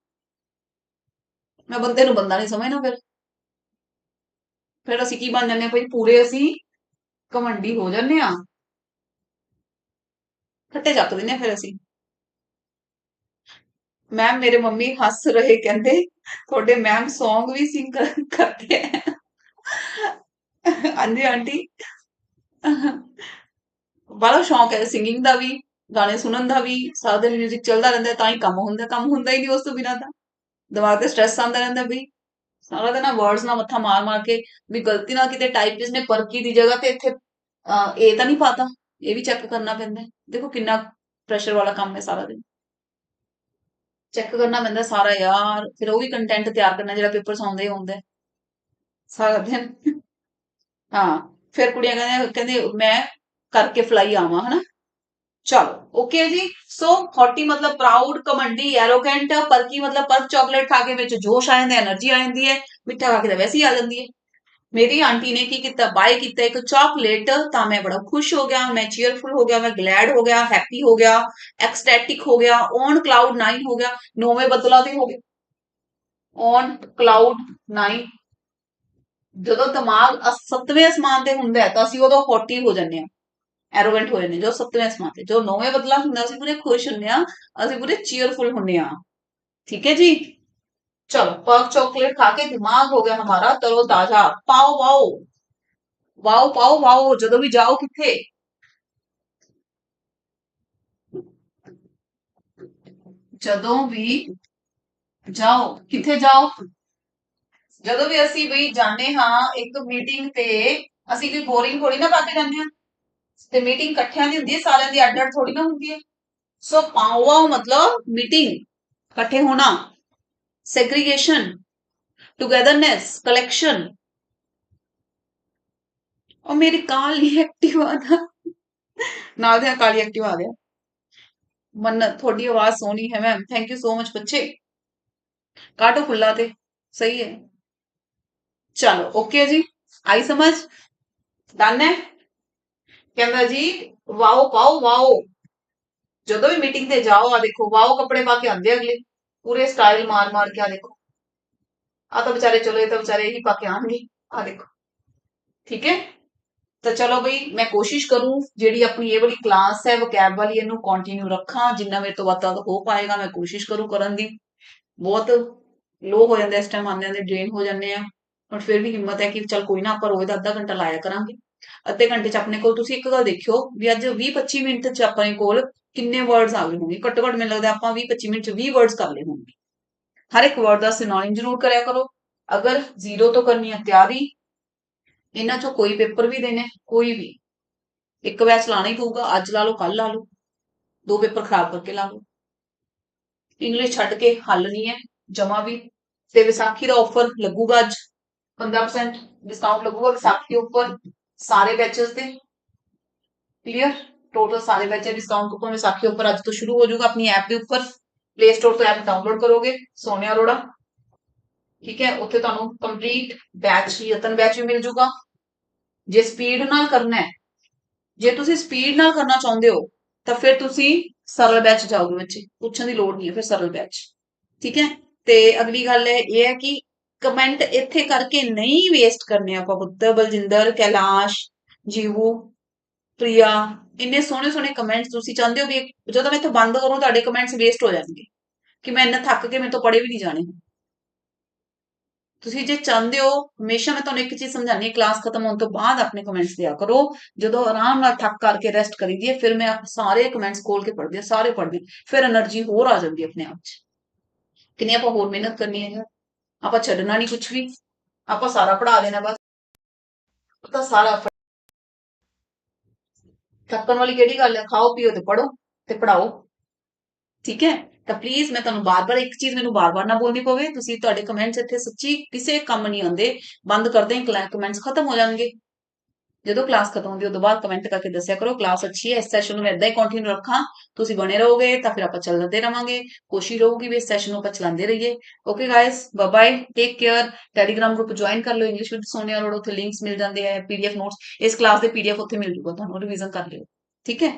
ਮੈਂ ਬੰਦੇ ਨੂੰ ਬੰਦਾ ਨਹੀਂ ਸਮਝਣਾ ਫਿਰ। ਫਿਰ ਅਸੀਂ ਕੀ ਬਣ ਜਾਂਦੇ ਆ ਭਾਈ, ਪੂਰੇ ਅਸੀਂ ਘਮੰਡੀ ਹੋ ਜਾਂਦੇ ਆ। ਖੱਟੇ ਚੱਕ ਦਿੰਦੇ ਫਿਰ ਅਸੀਂ। ਮੈਮ ਮੇਰੇ ਮੰਮੀ ਹੱਸ ਰਹੇ ਕਹਿੰਦੇ, ਤੁਹਾਡੇ ਮੈਮ Song ਵੀ ਸਿੰਗ ਕਰਦੇ ਆ। ਹਾਂਜੀ ਆਂਟੀ ਬੜਾ ਸ਼ੌਂਕ ਹੈ ਸਿੰਗਿੰਗ ਦਾ ਵੀ, ਗਾਣੇ ਸੁਣਨ ਦਾ ਵੀ, ਸਾਰਾ ਦਿਨ 뮤직 ਚੱਲਦਾ ਰਹਿੰਦਾ, ਤਾਂ ਹੀ ਕੰਮ ਹੁੰਦਾ ਕੰਮ ਹੁੰਦਾ ਹੀ ਨਹੀਂ ਉਸ ਤੋਂ ਬਿਨਾਂ ਤਾਂ। ਦਿਮਾਗ ਤੇ ਸਟ੍ਰੈਸ ਆਉਂਦਾ ਰਹਿੰਦਾ ਵੀ। ਸਾਰਾ ਦਿਨ ਨਾ ਵਰਡਸ ਨਾਲ ਮੱਥਾ ਮਾਰ ਮਾਰ ਕੇ ਵੀ ਗਲਤੀ ਨਾਲ ਕਿਤੇ ਟਾਈਪਿਸਟ ਨੇ ਪਰਕੀ ਦੀ ਜਗ੍ਹਾ ਤੇ ਇੱਥੇ ਇਹ ਤਾਂ ਨਹੀਂ ਪਾਤਾ, ਇਹ ਵੀ ਚੈੱਕ ਕਰਨਾ ਪੈਂਦਾ ਦੇਖੋ ਕਿੰਨਾ ਪ੍ਰੈਸ਼ਰ ਵਾਲਾ ਕੰਮ ਹੈ ਸਾਰਾ ਦਿਨ। ਚੈੱਕ ਕਰਨਾ ਪੈਂਦਾ ਸਾਰਾ ਯਾਰ, ਫਿਰ ਉਹ ਵੀ ਕੰਟੈਂਟ ਤਿਆਰ ਕਰਨਾ ਜਿਹੜਾ ਪੇਪਰ ਆਉਂਦੇ ਹੁੰਦਾ। ਸਾਰਾ ਦਿਨ। ਹਾਂ, ਫਿਰ ਕੁੜੀਆਂ ਕਹਿੰਦੇ ਕਹਿੰਦੇ ਮੈਂ ਕਰਕੇ ਫਲਾਈ ਆਵਾਂ, ਹਨਾ? चलो ओके जी? सो so, हॉटी मतलब प्राउड कमंडी एरोगेंट परकी मतलब पर्क चॉकलेट खा के ਵਿੱਚ ਜੋਸ਼ ਆ ਜਾਂਦਾ એનર્ਜੀ ਆ ਜਾਂਦੀ ਹੈ ਮਿੱਠਾ ਖਾ ਕੇ ਤਾਂ ਵੈਸੇ ਹੀ ਆ ਜਾਂਦੀ ਹੈ ਮੇਰੀ ਆਂਟੀ ਨੇ ਕੀ ਕੀਤਾ ਬਾਏ ਕੀਤਾ ਇੱਕ ਚਾਕਲੇਟ ਤਾਂ ਮੈਂ ਬੜਾ ਖੁਸ਼ ਹੋ ਗਿਆ ਮੈਂ ਚੀਅਰਫੁਲ ਹੋ ਗਿਆ ਮੈਂ ਗਲੈਡ ਹੋ ਗਿਆ ਹੈਪੀ ਹੋ ਗਿਆ ਐਕਸਟੈਟਿਕ ਹੋ ਗਿਆ ਔਨ ਕਲਾਉਡ 9 ਹੋ ਗਿਆ ਨੌਵੇਂ ਬਦਲਾ ਤੇ ਹੋ ਗਿਆ ਔਨ ਕਲਾਉਡ 9 ਜਦੋਂ ਦਿਮਾਗ 7ਵੇਂ ਅਸਮਾਨ ਤੇ ਹੁੰਦਾ ਤਾਂ ਅਸੀਂ ਉਦੋਂ ਹੌਟੀ ਹੋ ਜੰਨੇ ਆ ਐਰੋਗੈਂਟ ਹੋ ਜਾਂਦੇ ਜੋ ਸੱਤਵੇਂ ਅਸਮਾਨ ਤੇ, ਜੋ ਨੌਵੇਂ ਬਦਲਾ ਹੁੰਦਾ, ਅਸੀਂ ਪੂਰੇ ਖੁਸ਼ ਹੁੰਨੇ ਆ ਅਸੀਂ ਪੂਰੇ ਚੀਅਰਫੁਲ ਹੁੰਨੇ ਆ ਠੀਕ ਹੈ ਜੀ? ਚਲੋ ਪਰਕ ਚਾਕਲੇਟ ਖਾ ਕੇ ਦਿਮਾਗ ਹੋ ਗਿਆ ਹਮਾਰਾ, ਤਰੋ ਤਾਜ਼ਾ। ਪਾਓ, ਵਾਓ। ਵਾਓ, ਪਾਓ, ਵਾਓ, ਜਦੋਂ ਵੀ ਜਾਓ ਕਿੱਥੇ? ਜਦੋਂ ਵੀ ਜਾਓ, ਕਿੱਥੇ ਜਾਓ? ਜਦੋਂ ਵੀ ਅਸੀਂ ਵੀ ਜਾਣੇ ਹਾਂ, ਇੱਕ ਮੀਟਿੰਗ ਤੇ, ਅਸੀਂ ਕੋਈ ਬੋਰਿੰਗ ਥੋੜੀ ਨਾ ਪਾ ਕੇ ਜਾਂਦੇ ਹਾਂ। ਤੇ ਮੀਟਿੰਗ ਇਕੱਠਿਆਂ ਦੀ ਹੁੰਦੀ ਹੈ, ਸਾਰਿਆਂ ਦੀ ਅੱਡ ਅੱਡ ਥੋੜੀ ਨਾ ਹੁੰਦੀ ਹੈ। ਸੋ ਪਾਵਾ ਮਤਲਬ ਮੀਟਿੰਗ ਇਕੱਠੇ ਹੋਣਾ ਸੈਗਰੀਗੇਸ਼ਨ ਟੁਗੇਦਰਨੈਸ ਕਲੈਕਸ਼ਨ ਉਹ ਮੇਰੀ ਕਾਲੀ ਐਕਟਿਵ ਆ ਦਾ ਨਾਲ ਦੇ ਕਾਲੀ ਐਕਟਿਵ ਆ ਗਿਆ। ਮਨ, ਤੁਹਾਡੀ ਆਵਾਜ਼ ਸੋਹਣੀ ਹੈ ma'am thank you so much ਬੱਚੇ। ਕਾਟੋ ਫੁੱਲਾ ਤੇ। ਸਹੀ ਹੈ। ਚਲੋ ਓਕੇ ਜੀ। ਆਈ ਸਮਝ? ਡਨ ਹੈ? ਕਹਿੰਦਾ ਜੀ, ਵਾਓ, ਪਾਓ, ਵਾਓ। ਜਦੋਂ ਵੀ ਮੀਟਿੰਗ ਤੇ ਜਾਓ ਆ ਦੇਖੋ, ਵਾਓ ਕੱਪੜੇ ਪਾ ਕੇ ਆਉਂਦੇ ਅਗਲੇ। ਪੂਰੇ ਸਟਾਈਲ ਮਾਰ ਮਾਰ ਕੇ ਆ ਦੇਖੋ। ਆ ਤਾਂ ਵਿਚਾਰੇ, ਚਲੋ, ਇਹ ਤਾਂ ਵਿਚਾਰੇ ਇਹੀ ਪਾ ਕੇ ਆਣਗੇ ਆ ਦੇਖੋ। ਠੀਕ ਹੈ? ਤਾਂ ਚਲੋ ਬਈ, ਮੈਂ ਕੋਸ਼ਿਸ਼ ਕਰੂੰ, ਜਿਹੜੀ ਆਪਣੀ ਇਹ ਵਾਲੀ ਕਲਾਸ ਹੈ ਵਕੈਬ ਵਾਲੀ, ਇਹਨੂੰ ਕੰਟੀਨਿਊ ਰੱਖਾਂ। ਜਿੰਨਾ ਮੇਰੇ ਤੋਂ ਵੱਧ ਹੋ ਪਾਏਗਾ, ਮੈਂ ਕੋਸ਼ਿਸ਼ ਕਰੂੰ ਕਰਨ ਦੀ। ਬਹੁਤ ਲੋ ਹੋ ਜਾਂਦਾ, ਇਸ ਟਾਈਮ ਆਉਂਦੇ ਆਂਦੇ ਡਰੇਨ ਹੋ ਜਾਂਦੇ ਆ। ਪਰ ਫਿਰ ਵੀ ਹਿੰਮਤ ਹੈ ਕਿ ਚਲ ਕੋਈ ਨਾ, ਆਪਾਂ ਰੋਜ਼ ਦਾ ਅੱਧਾ ਘੰਟਾ ਲਾਇਆ ਕਰਾਂਗੇ। ਅੱਧੇ ਘੰਟੇ ਚ ਆਪਣੇ ਕੋਲ, ਤੁਸੀਂ ਇੱਕ ਗੱਲ ਦੇਖਿਓ ਵੀ ਅੱਜ 20-25 ਮਿੰਟ ਚ ਆਪਣੇ ਕੋਲ ਕਿੰਨੇ ਵਰਡਸ ਆ ਗਏ ਹੋਣਗੇ। ਘੱਟੋ ਘੱਟ ਮੈਨੂੰ ਲੱਗਦਾ ਆਪਾਂ 20-25 ਮਿੰਟ ਚ 20 ਵਰਡਸ ਕਰ ਲਏ ਹੋਣਗੇ। ਹਰ ਇੱਕ ਵਰਡ ਦਾ ਸਿਨੋਨਿਮ ਜ਼ਰੂਰ ਕਰਿਆ ਕਰੋ। ਅਗਰ ਜ਼ੀਰੋ ਤੋਂ ਕਰਨੀ ਹੈ ਤਿਆਰੀ, ਇਹਨਾਂ ਚੋਂ ਕੋਈ ਪੇਪਰ ਵੀ ਦੇਣੇ, ਕੋਈ ਵੀ। ਇੱਕ ਬੈਚ ਲਾਣਾ ਹੀ ਪਊਗਾ, ਅੱਜ ਲਾ ਲਓ ਕੱਲ ਲਾ ਲਓ। ਦੋ ਪੇਪਰ ਖਰਾਬ ਕਰਕੇ ਲਾ ਲਓ। ਇੰਗਲਿਸ਼ ਛੱਡ ਕੇ ਹੱਲ ਨਹੀਂ ਹੈ, ਜਮਾ ਵੀ। ਤੇ ਵਿਸਾਖੀ ਦਾ ਆਫਰ ਲੱਗੂਗਾ ਅੱਜ। 15% ਡਿਸਕਾਊਂਟ ਲੱਗੂਗਾ ਵਿਸਾਖੀ ਉੱਪਰ। ਸਾਰੇ ਬੈਚਸ ਤੇ ਕਲੀਅਰ ਟੋਟਲ ਸਾਰੇ ਬੈਚੇ ਡਿਸਕਾਊਂਟ ਕੂਪਨ ਵਿਸਾਖੀ ਉੱਪਰ ਅੱਜ ਤੋਂ ਸ਼ੁਰੂ ਹੋ ਜਾਊਗਾ ਆਪਣੀ ਐਪ ਦੇ ਉੱਪਰ। ਪਲੇ ਸਟੋਰ ਤੋਂ ਐਪ ਡਾਊਨਲੋਡ ਕਰੋਗੇ ਸੋਨਿਆ ਅਰੋੜਾ। ਠੀਕ ਹੈ, ਉੱਥੇ ਤੁਹਾਨੂੰ ਕੰਪਲੀਟ ਬੈਚ ਯਤਨ ਬੈਚ ਵੀ ਮਿਲ ਜੂਗਾ ਜੇ ਸਪੀਡ ਨਾਲ ਕਰਨਾ ਹੈ, ਜੇ ਤੁਸੀਂ ਸਪੀਡ ਨਾਲ ਕਰਨਾ ਚਾਹੁੰਦੇ ਹੋ, ਤਾਂ ਫਿਰ ਤੁਸੀਂ ਸਰਲ ਬੈਚ ਜਾਓਗੇ ਬੱਚੇ। ਪੁੱਛਣ ਦੀ ਲੋੜ ਨਹੀਂ ਹੈ, ਫਿਰ ਸਰਲ ਬੈਚ ਠੀਕ ਹੈ, ਤੇ ਅਗਲੀ ਗੱਲ ਹੈ ਇਹ ਹੈ ਕਿ कमेंट इथे करके नहीं वेस्ट करने पुत्र बलजिंदर, कैलाश, जीवू, प्रिया, इन्ने सोहने सोहने कमेंट्स चाहते हो भी जो मैं इतना बंद करो तो कमेंट्स वेस्ट हो जाएँगे कि मैं इन्ना थक के मेरे तो पढ़े भी नहीं जाने। तुम जो चाहते हो, हमेशा मैं थोड़ा एक चीज़ समझानी क्लास खत्म होने तो बाद अपने कमेंट्स दिया करो। जो आराम थक करके रेस्ट करी दी फिर मैं सारे कमेंट्स खोल के पढ़ दिया सारे पढ़ दिए फिर एनर्जी होर आ जाती है अपने आप च। कि आप होर मेहनत करनी है यार ਆਪਾਂ ਛੱਡਣਾ ਨਹੀਂ ਕੁਝ ਵੀ, ਆਪਾਂ ਸਾਰਾ ਪੜਾ ਦੇਣਾ ਬਸ। ਤਾਂ ਸਾਰਾ ਥੱਕਣ ਵਾਲੀ ਕਿਹੜੀ ਗੱਲ ਹੈ ਖਾਓ, ਪੀਓ ਤੇ ਪੜੋ ਤੇ ਪੜਾਓ ਠੀਕ ਹੈ? ਤਾਂ ਪਲੀਜ਼ ਮੈਂ ਤੁਹਾਨੂੰ ਬਾਰ-ਬਾਰ ਇੱਕ ਚੀਜ਼ ਮੈਨੂੰ ਬਾਰ-ਬਾਰ ਨਾ ਬੋਲਣੀ ਪਵੇ। ਤੁਸੀਂ ਤੁਹਾਡੇ ਕਮੈਂਟਸ ਇੱਥੇ ਸੱਚੀ ਕਿਸੇ ਕੰਮ ਨਹੀਂ ਆਉਂਦੇ। ਬੰਦ ਕਰਦੇ ਹੀ ਕਮੈਂਟਸ ਖਤਮ ਹੋ ਜਾਣਗੇ। ਜਦੋਂ ਕਲਾਸ ਖਤਮ ਹੁੰਦੀ ਉਸ ਤੋਂ ਬਾਅਦ ਕਮੈਂਟ ਕਰਕੇ ਦੱਸਿਆ ਕਰੋ ਕਲਾਸ ਅੱਛੀ ਹੈ, ਇਸ ਸੈਸ਼ਨ ਨੂੰ ਮੈਂ ਇਦਾਂ ਹੀ ਕੰਟੀਨਿਊ ਰੱਖਾਂ, ਤੁਸੀਂ ਬਣੇ ਰਹੋਗੇ, ਤਾਂ ਫਿਰ ਆਪਾਂ ਚੱਲਦੇ ਰਵਾਂਗੇ, ਕੋਸ਼ਿਸ਼ ਰਹੂਗੀ ਵੀ ਇਸ ਸੈਸ਼ਨ ਨੂੰ ਆਪਾਂ ਚਲਾਉਂਦੇ ਰਹੀਏ। Okay guys bye bye take care Telegram group join ਕਰ ਲਓ ਇੰਗਲਿਸ਼ ਵਿੱਚ ਸੋਨੀਆ ਰੋਡ ਉੱਥੇ ਲਿੰਕਸ ਮਿਲ ਜਾਂਦੇ ਆ ਪੀਡੀਐਫ ਨੋਟਸ ਇਸ ਕਲਾਸ ਦੇ ਪੀਡੀਐਫ ਉੱਥੇ ਮਿਲ ਜੂਗਾ, ਤੁਹਾਨੂੰ ਰਿਵੀਜ਼ਨ ਕਰ ਲਿਓ, ਠੀਕ ਹੈ?